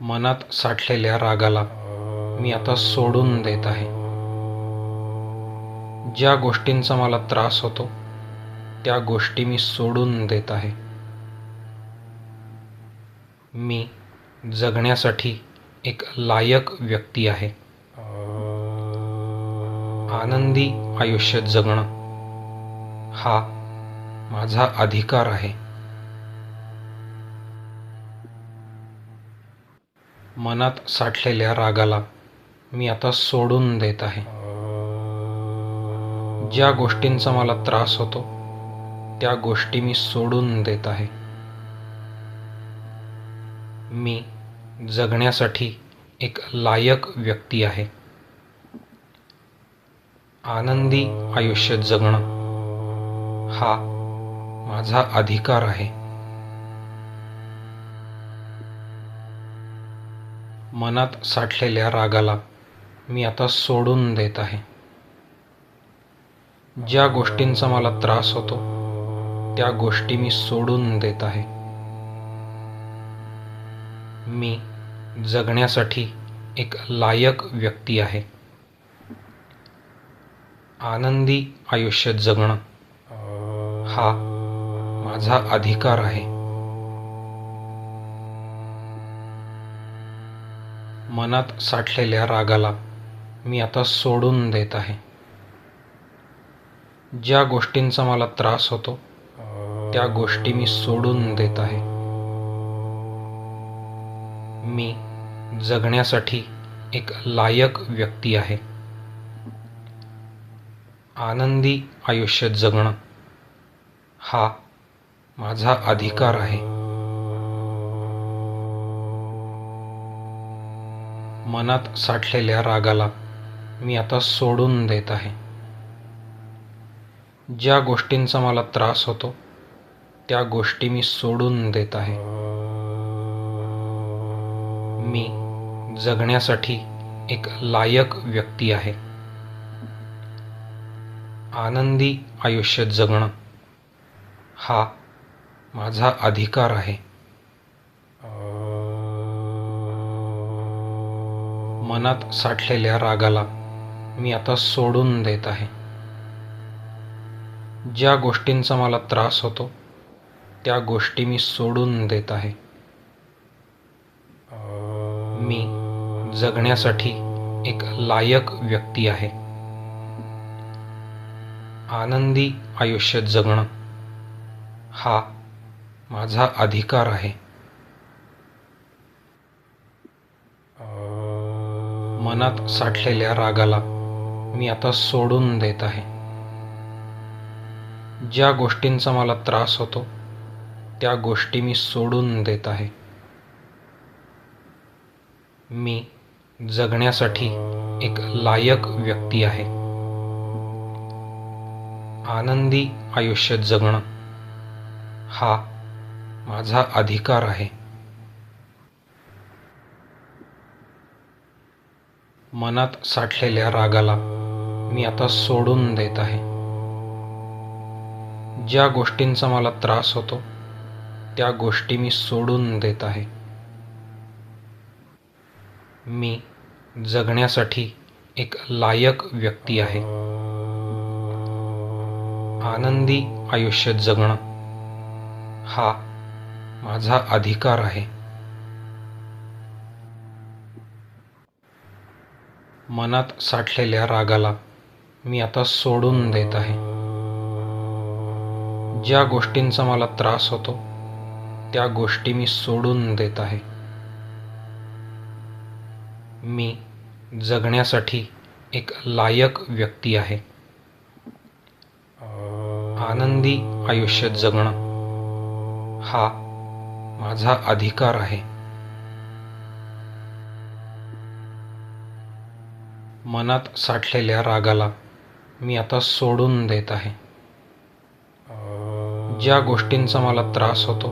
मनात साठलेल्या रागाला मी आता सोडून देत आहे. ज्या गोष्टींचा मला त्रास होतो त्या गोष्टी मी सोडून देत आहे. मी जगण्यासाठी एक लायक व्यक्ती आहे. आनंदी आयुष्य जगणं हा माझा अधिकार आहे. मनात साठलेल्या रागाला मी आता सोडून देत आहे. ज्या गोष्टींचा मला त्रास होतो त्या गोष्टी मी सोडून देत आहे. मी जगण्यासाठी एक लायक व्यक्ती आहे. आनंदी आयुष्य जगणं हा माझा अधिकार आहे. मनात साठलेल्या रागाला मी आता सोडून देत आहे. ज्या गोष्टींचा मला त्रास होतो त्या गोष्टी मी सोडून देत आहे. मी जगण्यासाठी एक लायक व्यक्ती आहे. आनंदी आयुष्य जगणं हा माझा अधिकार आहे. मनात साठलेल्या रागाला मी आता सोडून देत आहे. ज्या गोष्टींचा मला त्रास होतो त्या गोष्टी मी सोडून देत आहे. मी जगण्यासाठी एक लायक व्यक्ती आहे. आनंदी आयुष्य जगणं हा माझा अधिकार आहे. मनात साठलेल्या रागाला मी आता सोडून देत आहे. ज्या गोष्टींचा मला त्रास होतो त्या गोष्टी मी सोडून देत आहे. मी जगण्यासाठी एक लायक व्यक्ती आहे. आनंदी आयुष्य जगणं हा माझा अधिकार आहे. मनात साठलेल्या रागाला मी आता सोडून देत आहे. ज्या गोष्टींचा मला त्रास होतो त्या गोष्टी मी सोडून देत आहे. मी जगण्यासाठी एक लायक व्यक्ती आहे. आनंदी आयुष्य जगणं हा माझा अधिकार आहे. मनात साठलेल्या रागाला मी आता सोडून देत आहे. ज्या गोष्टींचा मला त्रास होतो त्या गोष्टी मी सोडून देत आहे. मी जगण्यासाठी एक लायक व्यक्ती आहे. आनंदी आयुष्य जगणं हा माझा अधिकार आहे. मनात साठलेल्या रागाला मी आता सोडून देत आहे. ज्या गोष्टींचा मला त्रास होतो त्या गोष्टी मी सोडून देत आहे. मी जगण्यासाठी एक लायक व्यक्ती आहे. आनंदी आयुष्य जगणं हा माझा अधिकार आहे. मनात साठलेल्या रागाला मी आता सोडून देत आहे. ज्या गोष्टींचा मला त्रास होतो त्या गोष्टी मी सोडून देत आहे. मी जगण्यासाठी एक लायक व्यक्ती आहे. आनंदी आयुष्य जगणं हा माझा अधिकार आहे. मनात साठलेल्या रागाला मी आता सोडून देत आहे. ज्या गोष्टींचा मला त्रास होतो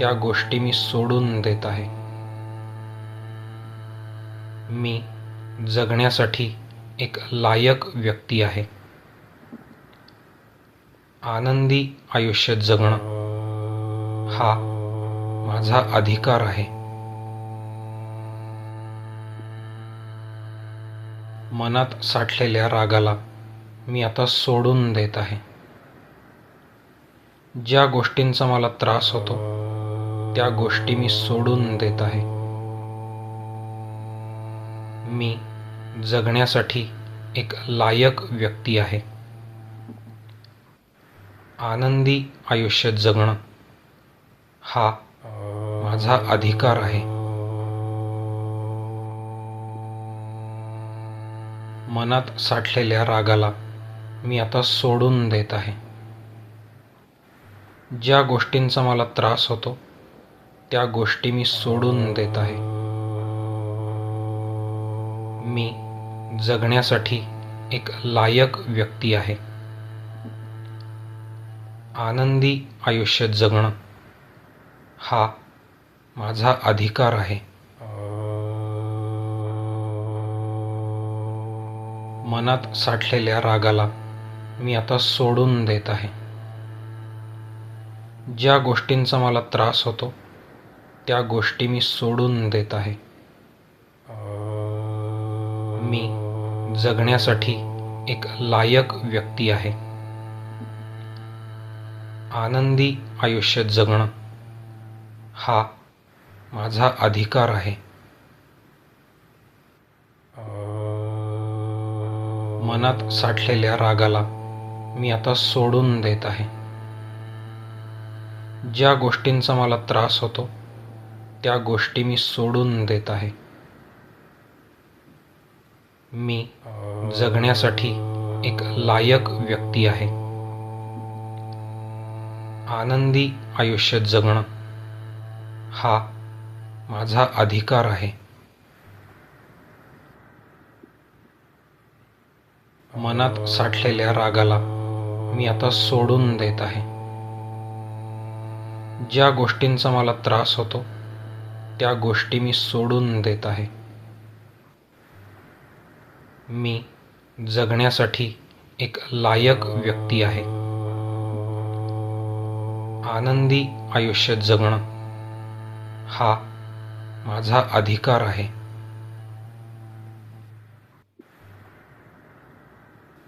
त्या गोष्टी मी सोडून देत आहे. मी जगण्यासाठी एक लायक व्यक्ती आहे. आनंदी आयुष्य जगणं हा माझा अधिकार आहे. मनात साठलेल्या रागाला मी आता सोडून देत आहे. ज्या गोष्टींचा मला त्रास होतो त्या गोष्टी मी सोडून देत आहे. मी जगण्यासाठी एक लायक व्यक्ती आहे. आनंदी आयुष्य जगणं हा माझा अधिकार आहे. मनात साठलेल्या रागाला मी आता सोडून देत आहे. ज्या गोष्टींचा मला त्रास होतो त्या गोष्टी मी सोडून देत आहे. मी जगण्यासाठी एक लायक व्यक्ती आहे. आनंदी आयुष्य जगणं हा माझा अधिकार आहे. मनात साठलेल्या रागाला मी आता सोडून देत आहे. ज्या गोष्टींचा मला त्रास होतो त्या गोष्टी मी सोडून देत आहे. मी जगण्यासाठी एक लायक व्यक्ती आहे. आनंदी आयुष्य जगणं हा माझा अधिकार आहे. मनात साठलेल्या रागाला मी आता सोडून देत आहे. ज्या गोष्टींचा मला त्रास होतो त्या गोष्टी मी सोडून देत आहे. मी जगण्यासाठी एक लायक व्यक्ती आहे. आनंदी आयुष्य जगणं हा माझा अधिकार आहे. मनात साठलेल्या रागाला मी आता सोडून देत आहे. ज्या गोष्टींचा मला त्रास होतो त्या गोष्टी मी सोडून देत आहे. मी जगण्यासाठी एक लायक व्यक्ती आहे. आनंदी आयुष्य जगणं हा माझा अधिकार आहे.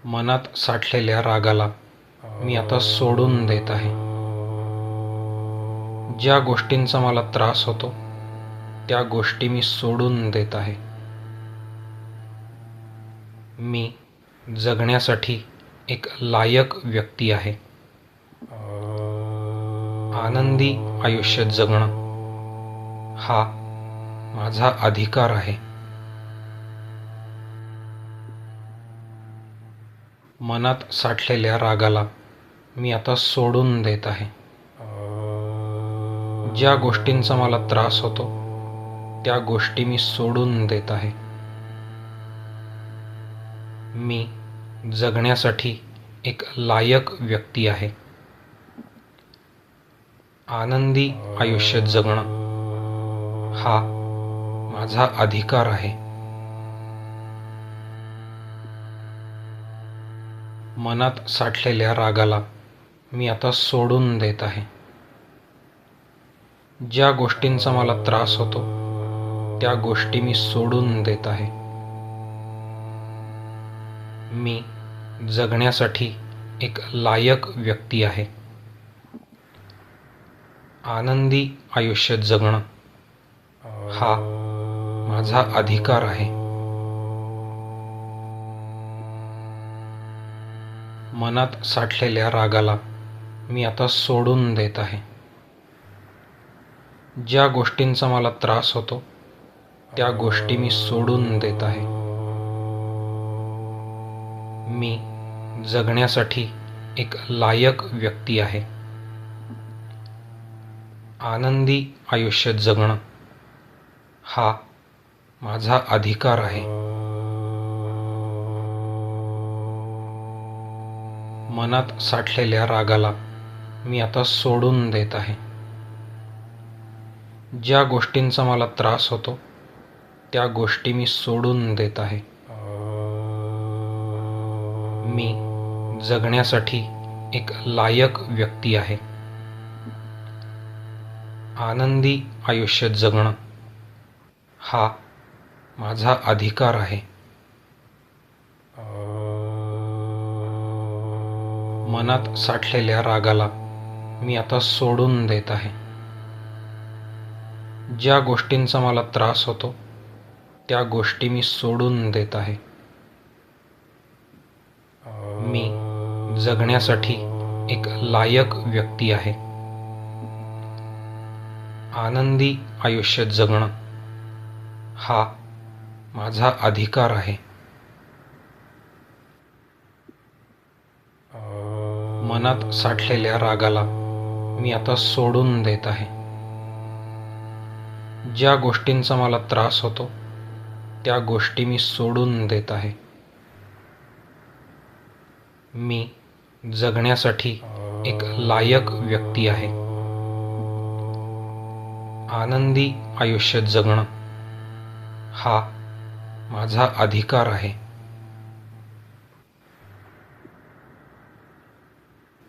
मनात साठलेल्या रागाला मी आता सोडून देत आहे. ज्या गोष्टींचा मला त्रास होतो त्या गोष्टी मी सोडून देत आहे. मी जगण्यासाठी एक लायक व्यक्ती आहे. आनंदी आयुष्य जगणं हा माझा अधिकार आहे. मनात साठलेल्या रागाला मी आता सोडून देत आहे. ज्या गोष्टींचा मला त्रास होतो त्या गोष्टी मी सोडून देत आहे. मी जगण्यासाठी एक लायक व्यक्ती आहे. आनंदी आयुष्य जगणं हा माझा अधिकार आहे. मनात साठलेल्या रागाला मी आता सोडून देत आहे. ज्या गोष्टींचा मला त्रास होतो त्या गोष्टी मी सोडून देत आहे. मी जगण्यासाठी एक लायक व्यक्ती आहे. आनंदी आयुष्य जगणं हा माझा अधिकार आहे. मनात साठलेल्या रागाला मी आता सोडून देत आहे. ज्या गोष्टींचा मला त्रास होतो त्या गोष्टी मी सोडून देत आहे. मी जगण्यासाठी एक लायक व्यक्ती आहे. आनंदी आयुष्य जगणं हा माझा अधिकार आहे. मनात साठलेल्या रागाला मी आता सोडून देत आहे. ज्या गोष्टींचा मला त्रास होतो त्या गोष्टी मी सोडून देत आहे. मी जगण्यासाठी एक लायक व्यक्ती आहे. आनंदी आयुष्य जगणं हा माझा अधिकार आहे. मनात साठलेल्या रागाला मी आता सोडून देत आहे. ज्या गोष्टींचा मला त्रास होतो त्या गोष्टी मी सोडून देत आहे. मी जगण्यासाठी एक लायक व्यक्ती आहे. आनंदी आयुष्य जगणं हा माझा अधिकार आहे. मनात साठलेल्या रागाला मी आता सोडून देत आहे. ज्या गोष्टींचा मला त्रास होतो त्या गोष्टी मी सोडून देत आहे. मी जगण्यासाठी एक लायक व्यक्ती आहे. आनंदी आयुष्य जगणं हा माझा अधिकार आहे.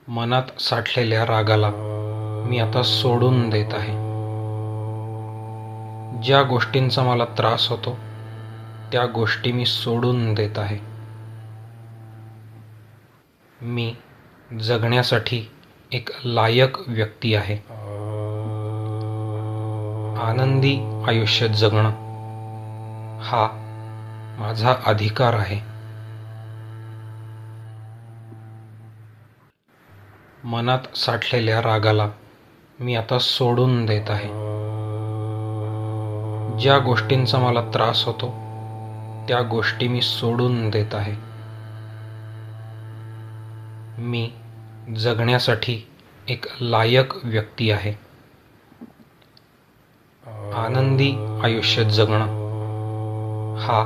मनात साठलेल्या रागाला मी आता सोडून देत आहे. ज्या गोष्टींचा मला त्रास होतो त्या गोष्टी मी सोडून देत आहे. मी जगण्यासाठी एक लायक व्यक्ती आहे. आनंदी आयुष्य जगणं हा माझा अधिकार आहे. मनात साठलेल्या रागाला मी आता सोडून देत आहे. ज्या गोष्टींचा मला त्रास होतो त्या गोष्टी मी सोडून देत आहे. मी जगण्यासाठी एक लायक व्यक्ती आहे. आनंदी आयुष्य जगणं हा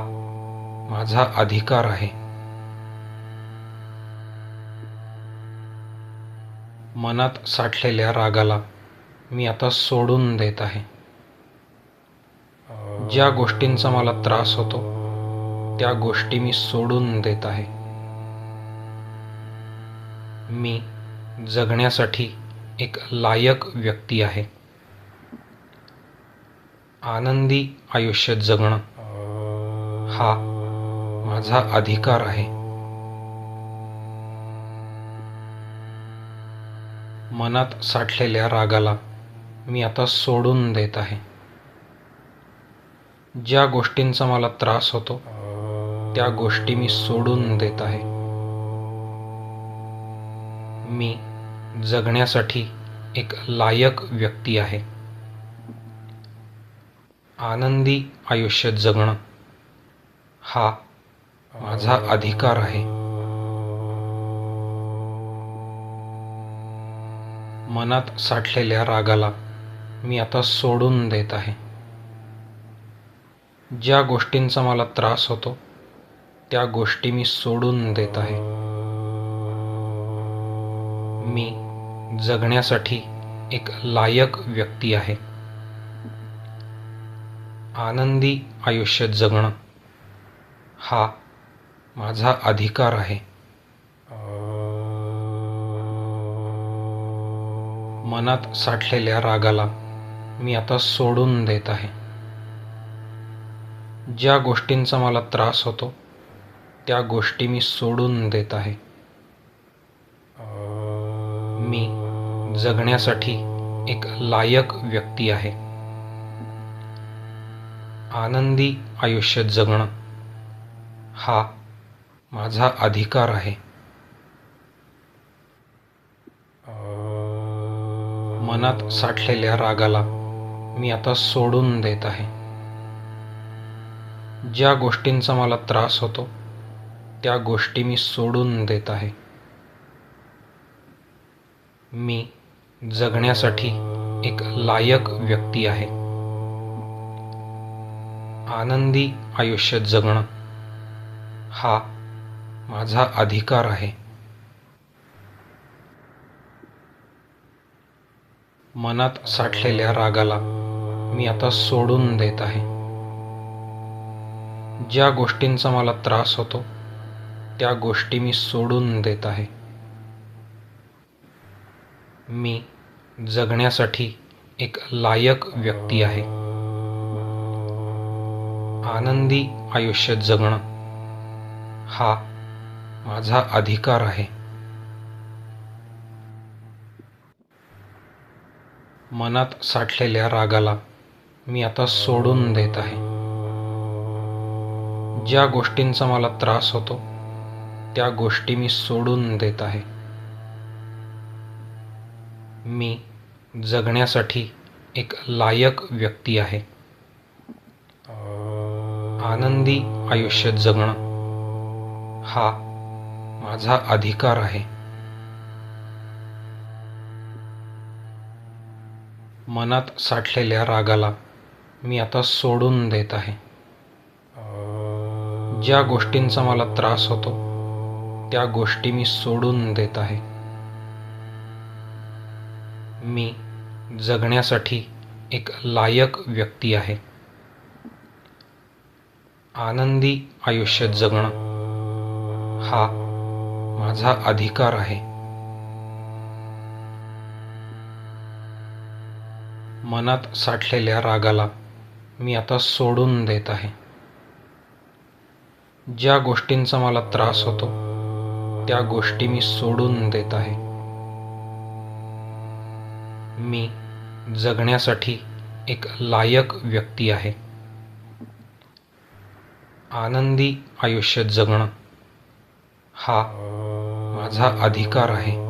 माझा अधिकार आहे. मनात साठलेल्या रागाला मी आता सोडून देत आहे. ज्या गोष्टींचा मला त्रास होतो त्या गोष्टी मी सोडून देत आहे. मी जगण्यासाठी एक लायक व्यक्ती आहे. आनंदी आयुष्य जगणं हा माझा अधिकार आहे. मनात साठलेल्या रागाला मी आता सोडून देत आहे. ज्या गोष्टींचा मला त्रास होतो त्या गोष्टी मी सोडून देत आहे. मी जगण्यासाठी एक लायक व्यक्ती आहे. आनंदी आयुष्य जगणं हा माझा अधिकार आहे. मनात साठलेल्या रागाला मी आता सोडून देत आहे. ज्या गोष्टींचा मला त्रास होतो त्या गोष्टी मी सोडून देत आहे. मी जगण्यासाठी एक लायक व्यक्ती आहे. आनंदी आयुष्य जगणं हा माझा अधिकार आहे. मनात साठलेल्या रागाला मी आता सोडून देत आहे. ज्या गोष्टींचा मला त्रास होतो त्या गोष्टी मी सोडून देत आहे. मी जगण्यासाठी एक लायक व्यक्ती आहे. आनंदी आयुष्य जगणं हा माझा अधिकार आहे. मनात साठलेल्या रागाला मी आता सोडून देत आहे. ज्या गोष्टींचा मला त्रास होतो त्या गोष्टी मी सोडून देत आहे. मी जगण्यासाठी एक लायक व्यक्ती आहे. आनंदी आयुष्य जगणं हा माझा अधिकार आहे. मनात साठलेल्या रागाला मी आता सोडून देत आहे. ज्या गोष्टींचा मला त्रास होतो त्या गोष्टी मी सोडून देत आहे. मी जगण्यासाठी एक लायक व्यक्ती आहे. आनंदी आयुष्य जगणं हा माझा अधिकार आहे. मनात साठलेल्या रागाला मी आता सोडून देत आहे. ज्या गोष्टींचा मला त्रास होतो त्या गोष्टी मी सोडून देत आहे. मी जगण्यासाठी एक लायक व्यक्ती आहे. आनंदी आयुष्य जगणं हा माझा अधिकार आहे. मनात साठलेल्या रागाला मी आता सोडून देत आहे. ज्या गोष्टींचा मला त्रास होतो त्या गोष्टी मी सोडून देत आहे. मी जगण्यासाठी एक लायक व्यक्ती आहे. आनंदी आयुष्य जगणं हा माझा अधिकार आहे. मनात साठलेल्या रागाला मी आता सोडून देत आहे. ज्या गोष्टींचा मला त्रास होतो त्या गोष्टी मी सोडून देत आहे. मी जगण्यासाठी एक लायक व्यक्ती आहे. आनंदी आयुष्य जगणं हा माझा अधिकार आहे.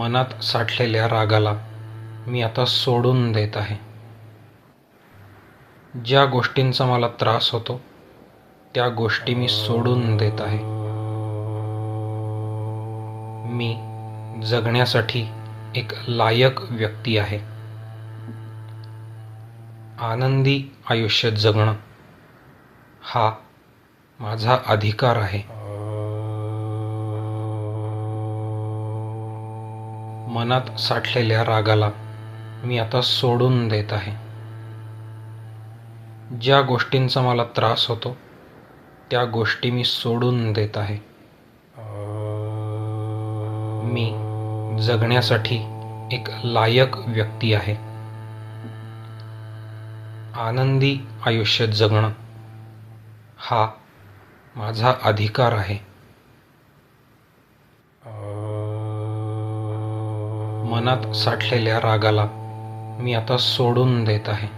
मनात साठलेल्या रागाला मी आता सोडून देत आहे. ज्या गोष्टींचा मला त्रास होतो त्या गोष्टी मी सोडून देत आहे. मी जगण्यासाठी एक लायक व्यक्ती आहे. आनंदी आयुष्य जगणं हा माझा अधिकार आहे. मनात साठलेल्या रागाला मी आता सोडून देत आहे. ज्या गोष्टींचा मला त्रास होतो त्या गोष्टी मी सोडून देत आहे. मी जगण्यासाठी एक लायक व्यक्ती आहे. आनंदी आयुष्य जगणं हा माझा अधिकार आहे. मनात साठलेल्या रागाला मी आता सोडून देत आहे.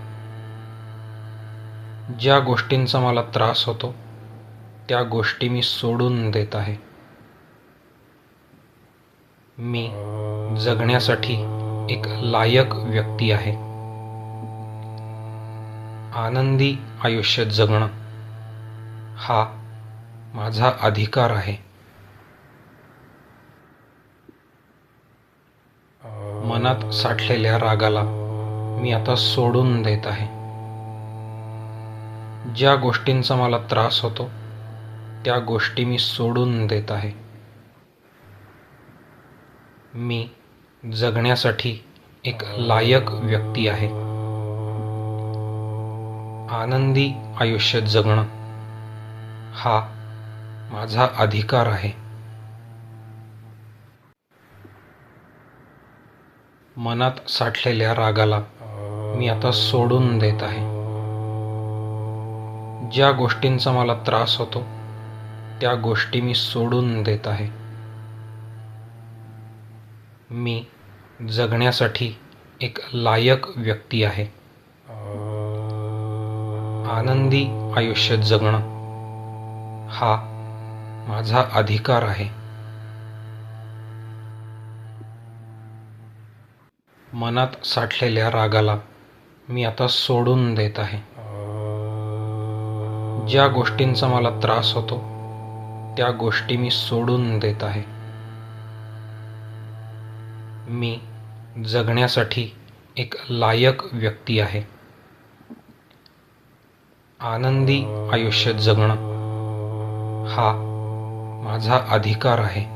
ज्या गोष्टींचा मला त्रास होतो त्या गोष्टी मी सोडून देत आहे. मी जगण्यासाठी एक लायक व्यक्ती आहे. आनंदी आयुष्य जगणं हा माझा अधिकार आहे. मनात साठलेल्या रागाला मी आता सोडून देत आहे. ज्या गोष्टींचा मला त्रास होतो त्या गोष्टी मी सोडून देत आहे. मी जगण्यासाठी एक लायक व्यक्ती आहे. आनंदी आयुष्य जगणं हा माझा अधिकार आहे. मनात साठलेल्या रागाला मी आता सोडून देत आहे. ज्या गोष्टींचा मला त्रास होतो त्या गोष्टी मी सोडून देत आहे. मी जगण्यासाठी एक लायक व्यक्ती आहे. आनंदी आयुष्य जगणं हा माझा अधिकार आहे. मनात साठलेल्या रागाला मी आता सोडून देत आहे. ज्या गोष्टींचा मला त्रास होतो त्या गोष्टी मी सोडून देत आहे. मी जगण्यासाठी एक लायक व्यक्ती आहे. आनंदी आयुष्य जगणं हा माझा अधिकार आहे.